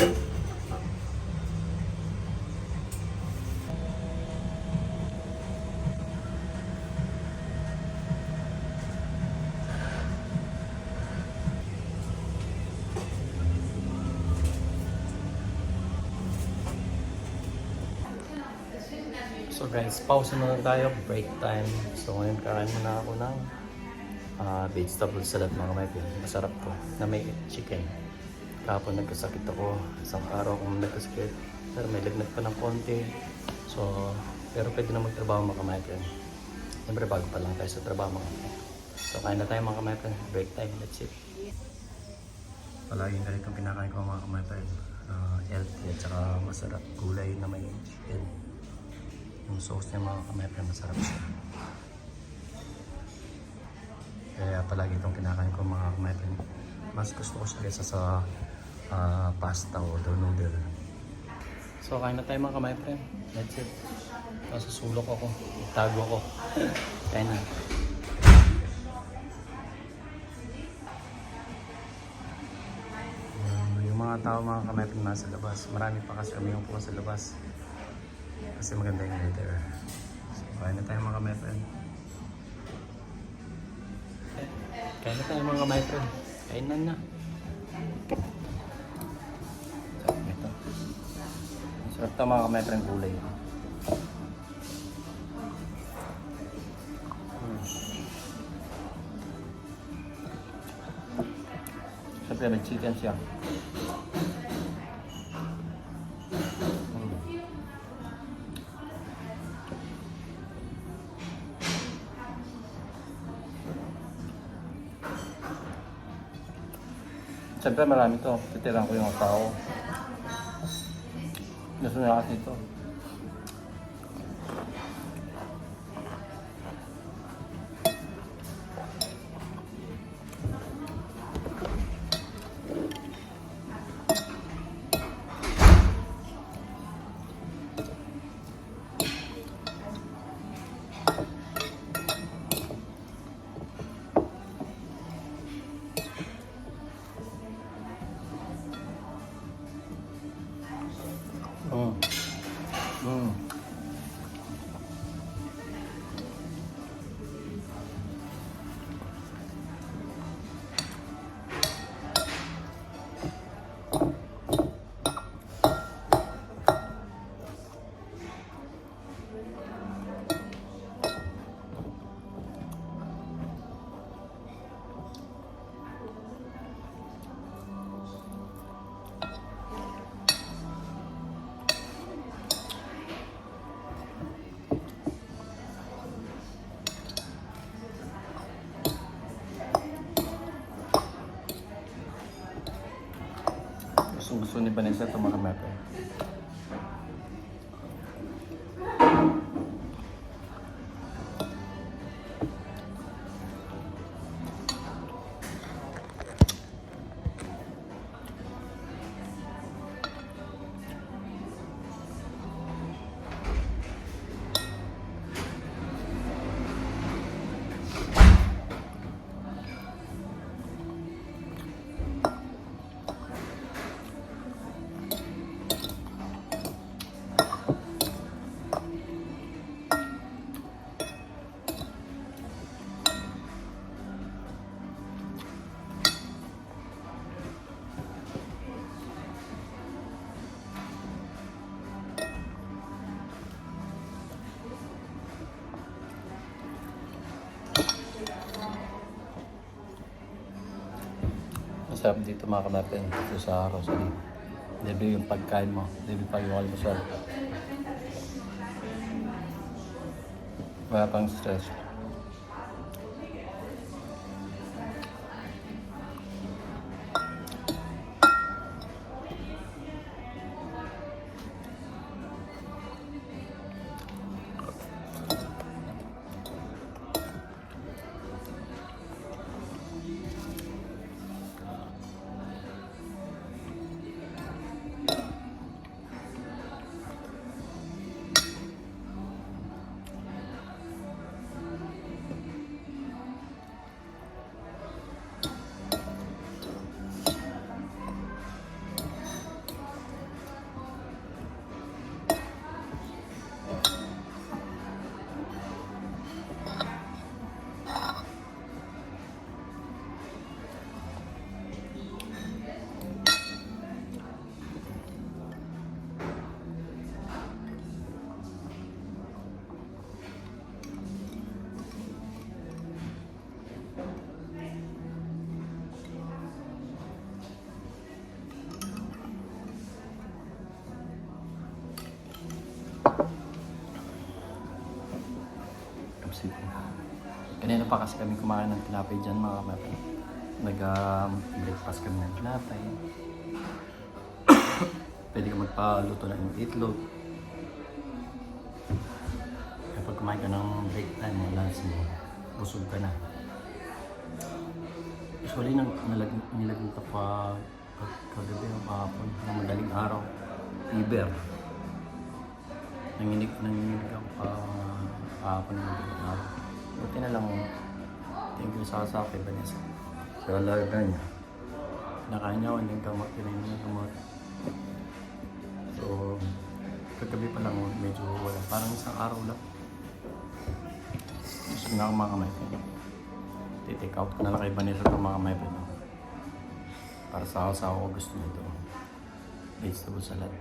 So guys, pause muna tayo, break time. So ngayon kakain muna ako ng ah, vegetable salad mga kapatid. Masarap to, na may chicken. Kahapon nagkasakit ako, isang araw akong nagkasakit. Pero may lagnat pa ng konti. So, pero pwede na magtrabaho mga kapatid. Siyempre bago pa lang tayo sa trabaho mga kapatid. So kain na tayo mga kapatid, break time, that's it. Palaging ganitong kinakain ko mga kapatid. Uh, healthy at saka masarap gulay na may chicken. Yung sauce niya mga kamepe, masarap siya. Kaya palagi itong kinakain ko mga kamepe. Mas gusto ko siya kaysa sa ah, pasta o the noodle. So kain na tayo mga kamepe. That's it. Tapos susulok ako. Itago ako. Kain na. Yung- yung mga tao mga kamepe nasa labas. Marami pa kasi kami yung sa labas. Kasi maganda yung weather. So, kain na tayo mga my friend. Kain na tayo mga my friend. Kain na Sarap ito mga my friend gulay. Hmm. Siyempre may chicken siya. Hmm. Siyempre marami to. Titiran ko yung tao. Gusto nila kasi ito. Mm. 嗯。Ni Vanessa ito mga. Masarap dito mga kamepe. Dito sa Rosary. Libre yung pagkain mo. Libre pa yung almusal. Wala pang stress. Kanina pa kasi kami kumain ng tinapay dyan mga kamay. Nag-breakfast kami ng tinapay. Pwede ka magpaluto ng itlog. Kapag kumain ka ng break time mo, lunch mo, busog ka na. Usually, nag, nalag, nilagyan ka pa kag- kagabi o kahapon ng madaling araw. Iber. Nanginig, nanginig ako kahapon ng madaling araw. Buti na lang, thank you sa sa kay Vanessa. Sa alaga niya. Nakain niya, hindi ka makinain niya gamot. So, kagabi pa lang, medyo wala. Parang isang araw lang. Gusto na ako mga kamay. Titake out ko na lang kay Vanessa itong mga kamay ko. Para sa ako, sa ako gusto nito. Vegetable salad.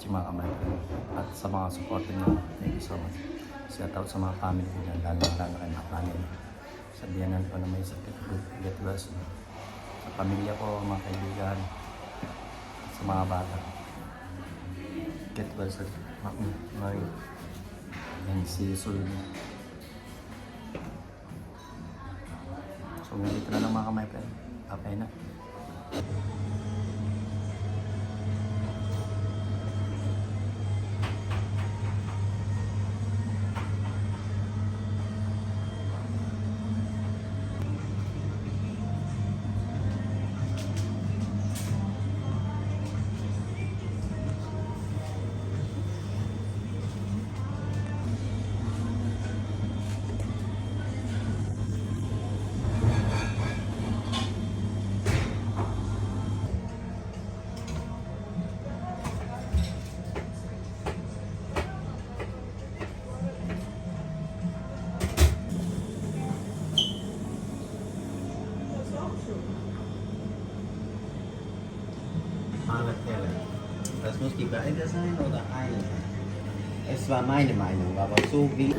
Watching mga kamay At sa mga supporter niyo, thank you so much. Shout out sa mga family dyan, lalo na lalo kay mga family. Sabihan ko na may sakit, good, get well soon. Sa pamilya ko, mga kaibigan, sa mga bata. Get well soon. Mga, and see you soon. So, nandito na lang mga kamay friend. Okay na. Das muss die Beide sein oder eine? Es war meine Meinung, aber so wie.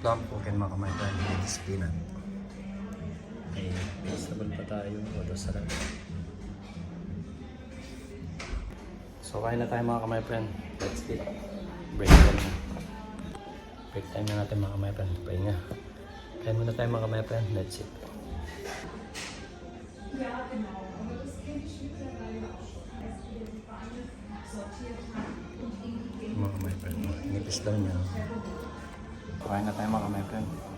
Plum pukin mga kamay tayo with spinach. Okay, vegetable pa tayo. Wala sarap. So kain na tayo mga kamay friend. Let's eat. Break time. Break time na natin mga kamay friend. Pahinga. Kain muna tayo mga kamay friend. Let's eat. Mga kamay friend. Nipis daw niya. Kain na tayo mga kamay friend.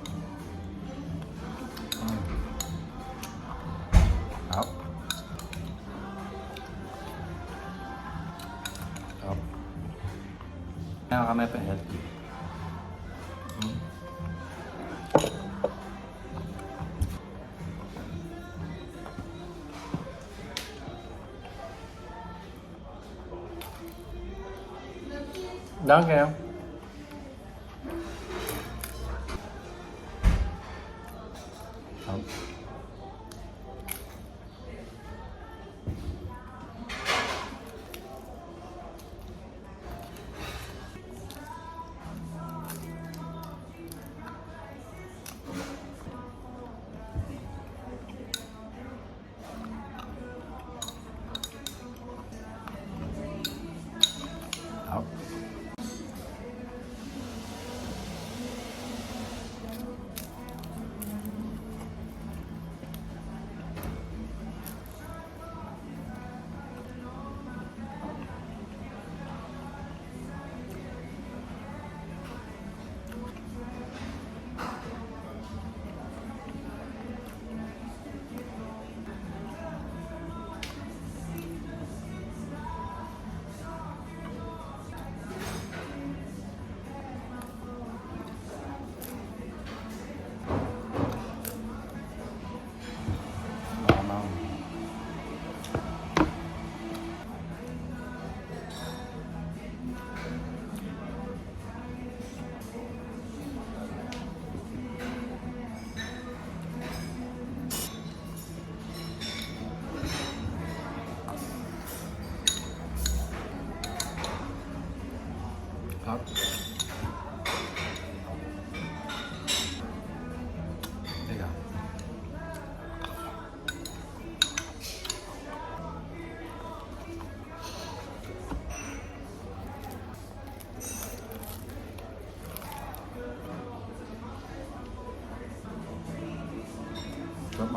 Danke.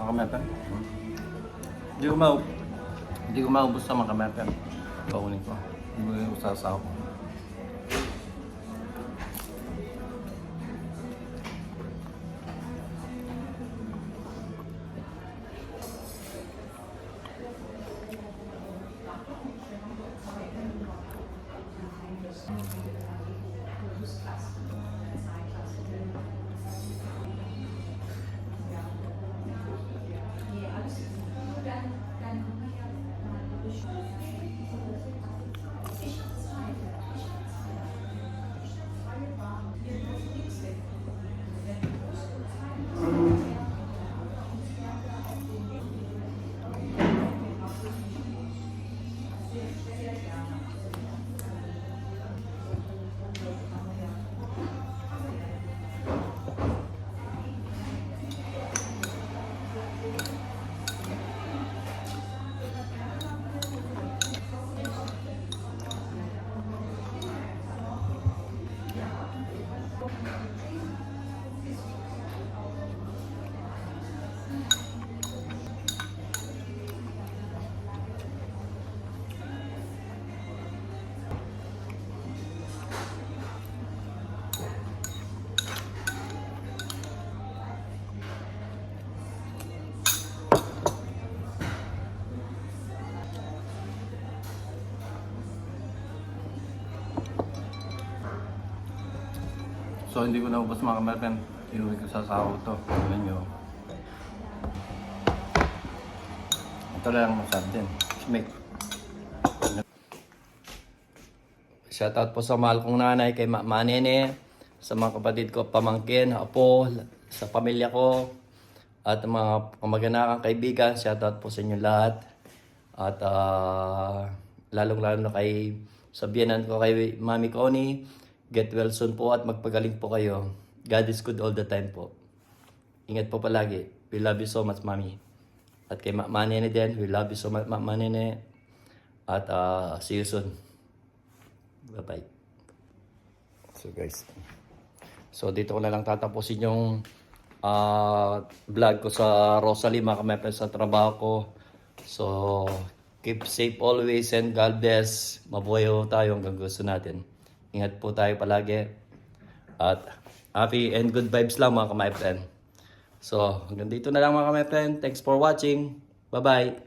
Mga kamepe. Hindi ko mau hindi ko maubos sa mga kamepe. Paunin ko. Hindi ko sasaw ko. So hindi ko naubos mga kamepe. Inuwi ko sa saho to. Tignan nyo. Ito lang masarap din. Smake. Shoutout po sa mahal kong nanay kay Ma Manene, sa mga kapatid ko, pamangkin, apo, sa pamilya ko, at mga kamag-anakang kaibigan. Shoutout po sa inyo lahat. At ah, lalong-lalo na kay sabihanan ko kay Mami Connie, get well soon po at magpagaling po kayo. God is good all the time po. Ingat po palagi. We love you so much, Mami. At kay Ma Manene din, we love you so much, Ma Manene. At ah, see you soon. Bye-bye. So guys, so dito ko na lang tatapusin yung ah, vlog ko sa Rosalie, mga kamepe sa trabaho ko. So, keep safe always and God bless. Mabuhay ho tayo hanggang gusto natin. Ingat po tayo palagi. At happy and good vibes lang mga kamay friend. So, hanggang dito na lang mga kamay friend. Thanks for watching. Bye-bye.